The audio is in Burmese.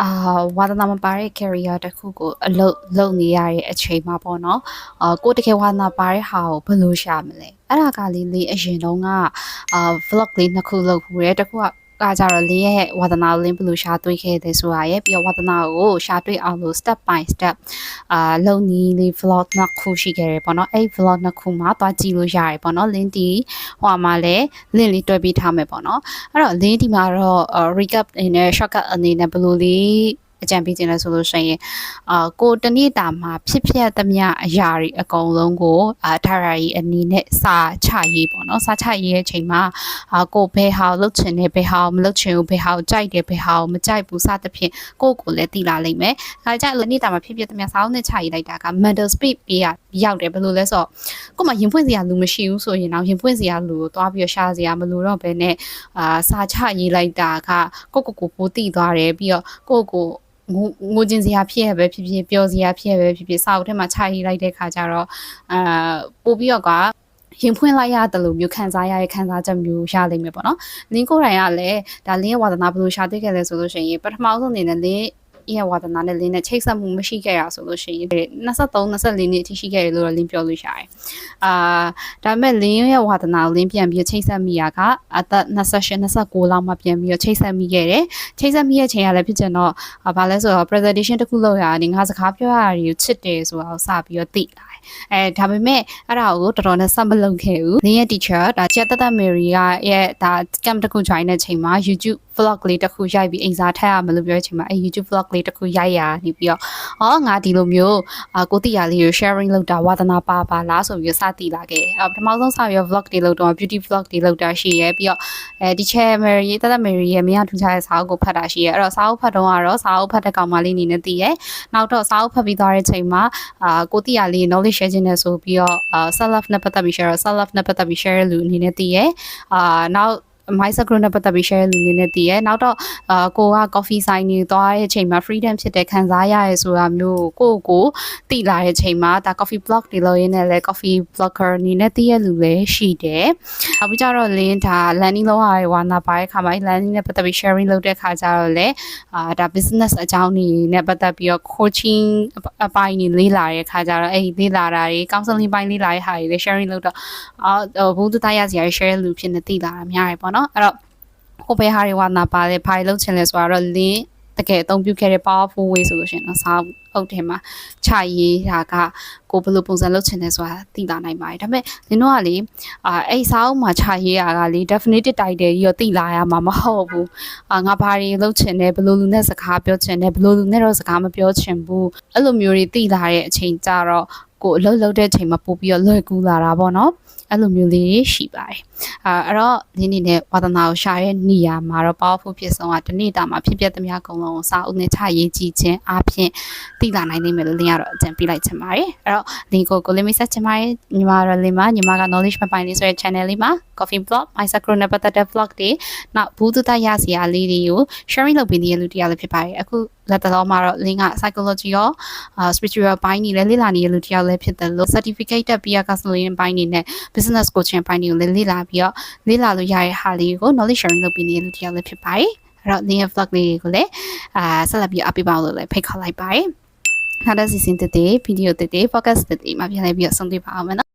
အာဝါသနာမပါတဲ့ career တစ်ခုကိုအလုပ်လုပ်နေရတဲ့အချိန်မှာပေါ့နော်အာကိုယ်တကယ်ဝါသနာပါတဲ့ဟာကိုဘယ်လိုရှာမလဲအဲ့ဒါကလေးလေးအရင်တုန်းကအာ vlog လေးနှစ်ခုလုပ်ခုရဲတစ်ခုက ကကြတော့လင်းရဲ့ဝါသနာကိုလင်းဘယ်လိုရှာတွေ့ခဲ့တယ်ဆိုတာရဲ့ပြီးတော့ဝါသနာကိုရှာတွေ့အောင်လို့ step by step အာလုံနီးလေး vlog နှစ်ခုရှိခဲ့တယ်ပေါ့နော်အဲ့ vlog နှစ်ခုမှာသွားကြည့်လို့ရတယ်ပေါ့နော်လင်းဒီဟိုမှာလည်းလင်းလေးတွဲပြီးထားမယ်ပေါ့နော်အဲ့တော့လင်းဒီမှာတော့ recap အနေနဲ့ shortcut အနေနဲ့ဘယ်လိုလေး အကြံပေးခြင်းလဲဆိုလို့ရှိရင်အာကိုတနေ့တာမှာဖြစ်ဖြစ်သမျှအရာတွေအကုန်လုံးကိုအာထားရည်အနေနဲ့စာချရေးပေါ့နော်စာချရေးရဲ့အချိန်မှာအာကိုဘယ်ဟာကိုလုပ်ချင်တယ်ဘယ်ဟာကိုမလုပ်ချင်ဘူးဘယ်ဟာကိုကြိုက်တယ်ဘယ်ဟာကိုမကြိုက်ဘူးစသဖြင့်ကိုယ့်ကိုယ်လည်းသိလာလိမ့်မယ်။ဒါကြလို့နေ့တာမှာဖြစ်ဖြစ်သမျှစာအုပ်နဲ့ချရေးလိုက်တာက mental speed ပေးရရောက်တယ်ဘယ်လိုလဲဆိုတော့ကို့မှာရင်ဖွင့်စရာလူမရှိဘူးဆိုရင်တော့ရင်ဖွင့်စရာလူကိုတွားပြီးရှာစရာမလိုတော့ဘဲနဲ့အာစာချရေးလိုက်တာကကိုယ့်ကိုယ်ကိုပိုသိသွားတယ်ပြီးတော့ကိုယ့်ကိုယ် ငိုငိုကျင်စရာဖြစ်ရပဲဖြစ်ဖြစ်ပျော်စရာဖြစ်ရပဲဖြစ်ဖြစ်စာအုပ်ထဲမှာခြာရေးလိုက်တဲ့ခါကျတော့အာပို့ပြီးတော့ကရင်ဖွင့်လိုက်ရတယ်လို့မျိုးခံစားရတဲ့ခံစားချက်မျိုးရလိမ့်မယ်ပေါ့နော်။လင်းကိုယ်တိုင်ကလည်းဒါလင်းရဲ့ဝါသနာဘယ်လိုရှာတွေ့ခဲ့လဲဆိုလို့ရှိရင်ပထမဆုံးအနေနဲ့လင်း ရဲ့ဝါသနာနဲ့လင်းနဲ့ချိတ်ဆက်မှုမရှိခဲ့ရဆိုလို့ရှိရင်23 24နှစ်အထိရှိခဲ့တယ်လို့တော့လင်းပြောလို့ရတယ်။အာဒါပေမဲ့လင်းရဲ့ဝါသနာကိုလင်းပြန်ပြီးချိတ်ဆက်မိရကအသက်28 29လောက်မှပြန်ပြီးချိတ်ဆက်မိခဲ့တယ်။ချိတ်ဆက်မိရဲ့ချိန်ကလည်းဖြစ်ချင်တော့ဘာလဲဆိုတော့ presentation တစ်ခုလုပ်ရတာငါစကားပြောရတာတွေကိုချစ်တယ်ဆိုတာကိုစပြီးတော့သိလာတယ်။ အဲဒါပေမဲ့အဲ့ဒါကိုတော်တော်နဲ့ဆက်မလုပ်ခဲ့ဘူး။လင်းရဲ့ teacher ဒါကျက်တသက်မေရီကရဲ့ဒါ camp တစ်ခု join တဲ့ချိန်မှာ YouTube vlog လေးတစ်ခုရိုက်ပြီးအိမ်စာထည့်ရမလို့ပြောချိန်မှာအဲ YouTube vlog လေးတစ်ခုရိုက်ရနေပြီးတော့ဟောငါဒီလိုမျိုးအာကိုတိရလေးကို sharing လုပ်တာဝါသနာပါပါလားဆိုပြီးစတည်လာခဲ့တယ်။ပထမဆုံးစပြီး vlog တွေလုပ်တော့ beauty vlog တွေလုပ်တာရှိရဲပြီးတော့အဲဒီ chair Mary တသက် Mary ရဲ့မင်းထူးခြားတဲ့စာအုပ်ကိုဖတ်တာရှိရဲအဲ့တော့စာအုပ်ဖတ်တော့ကတော့စာအုပ်ဖတ်တဲ့ကောင်မလေးအနေနဲ့တည်ရဲနောက်တော့စာအုပ်ဖတ်ပြီးသွားတဲ့ချိန်မှာအာကိုတိရလေး knowledge share ခြင်းနဲ့ဆိုပြီးတော့ self love နဲ့ပတ်သက်ပြီး share self love နဲ့ပတ်သက်ပြီး share လူအနေနဲ့တည်ရဲအာနောက် my secret နဲ့ပတ်သက်ပြီး share လူနေနဲ့တည်ရဲနောက်တော့အာကိုက coffee ဆိုင်နေသွားတဲ့အချိန်မှာ freedom ဖြစ်တဲ့ခံစားရရဲဆိုတာမျိုးကိုကိုတည်လာတဲ့အချိန်မှာဒါ coffee blog တွေလို့ရင်းနဲ့လဲ coffee blogger အနေနဲ့တည်ရလူလည်းရှိတယ်။နောက်ပြီးကြတော့လင်းဒါ landing လောက်ရဝါနာပါတဲ့ခါမှာ landing နဲ့ပတ်သက်ပြီး sharing လုပ်တဲ့ခါကျတော့လေအာဒါ business အကြောင်းတွေနဲ့ပတ်သက်ပြီးတော့ coaching အပိုင်းတွေလေးလာတဲ့ခါကျတော့အဲ့ဒီလေးလာတာတွေ counseling ပိုင်းလေးလာတဲ့ဟာတွေလည်း sharing လုပ်တော့အာဘူးတူတရားစရာ share လူဖြစ်နေတည်လာတာများတယ်ပေါ့နော်အဲ့တော့ကိုဘယ်ဟာတွေဝါနာပါလဲဘာတွေလုပ်ချင်လဲဆိုတော့လင်းတကယ်အသုံးပြုခဲ့တဲ့ powerful way ဆိုလို့ရှိရင်တော့စာအုပ်ထဲမှာခြရေးတာကကိုဘယ်လိုပုံစံလုပ်ချင်လဲဆိုတာသိလာနိုင်ပါတယ်ဒါပေမဲ့လင်းတို့ကလေအာအဲ့စာအုပ်မှာခြရေးတာကလေ definitive title ကြီးရောသိလာရမှာမဟုတ်ဘူးအာငါဘာတွေလုပ်ချင်တယ်ဘယ်လိုလူနဲ့စကားပြောချင်တယ်ဘယ်လိုလူနဲ့တော့စကားမပြောချင်ဘူးအဲ့လိုမျိုးတွေသိလာတဲ့အချိန်ကြတော့ကိုအလုပ်လုပ်တဲ့ချိန်မှာပို့ပြီးတော့လွယ်ကူလာတာပေါ့နော်အဲ့လိုမျိုးလေးရှိပါတယ်အာအဲ့တော့ဒီနေ့နဲ့ဝါသနာကိုရှာတဲ့နေရာမှာတော့ powerful ဖြစ်ဆုံးကဒီနေ့တာမှာဖြစ်ပျက်သမျှအကုန်လုံးကိုစာအုပ်နဲ့ချရေးကြည့်ခြင်းအပြင်သိလာနိုင်နိုင်မယ်လို့လင်းကတော့အကြံပေးလိုက်ချင်ပါတယ်အဲ့တော့လင်းကိုကိုလေးမိတ်ဆက်ချင်ပါတယ်ညီမတော့လင်းမညီမက knowledge မပိုင်းလေးဆိုတဲ့ channel လေးမှာ coffee blog my sacro နဲ့ပတ်သက်တဲ့ blog တွေနောက်ဘူးသူတရစရာလေးတွေကို sharing လုပ်ပေးနေတဲ့လူတရားလည်းဖြစ်ပါတယ်အခု လက်တော်မှာတော့ link က psychology ရော spiritual ဘိုင်းနေလည်းလေ့လာနေတဲ့လူတရားလည်းဖြစ်တယ်လို့ certificate peer counseling ဘိုင်းနေနဲ့ business coaching ဘိုင်းတွေကိုလည်းလေ့လာပြီးတော့လေ့လာလို့ရတဲ့ဟာလေးကို knowledge sharing လုပ်ပေးနေတဲ့လူတရားလည်းဖြစ်ပါတယ်အဲ့တော့ link vlog လေးတွေကိုလည်းအာဆက်လက်ပြီးအပ်ပေးပါလို့လည်းဖိတ်ခေါ်လိုက်ပါတယ်နောက်တဲ့စီစဉ်တဲ့ဗီဒီယိုတဲ့ podcast တဲ့မှာပြန်လည်ပြီးတော့ဆုံးဖြတ်ပါအောင်မယ်နော်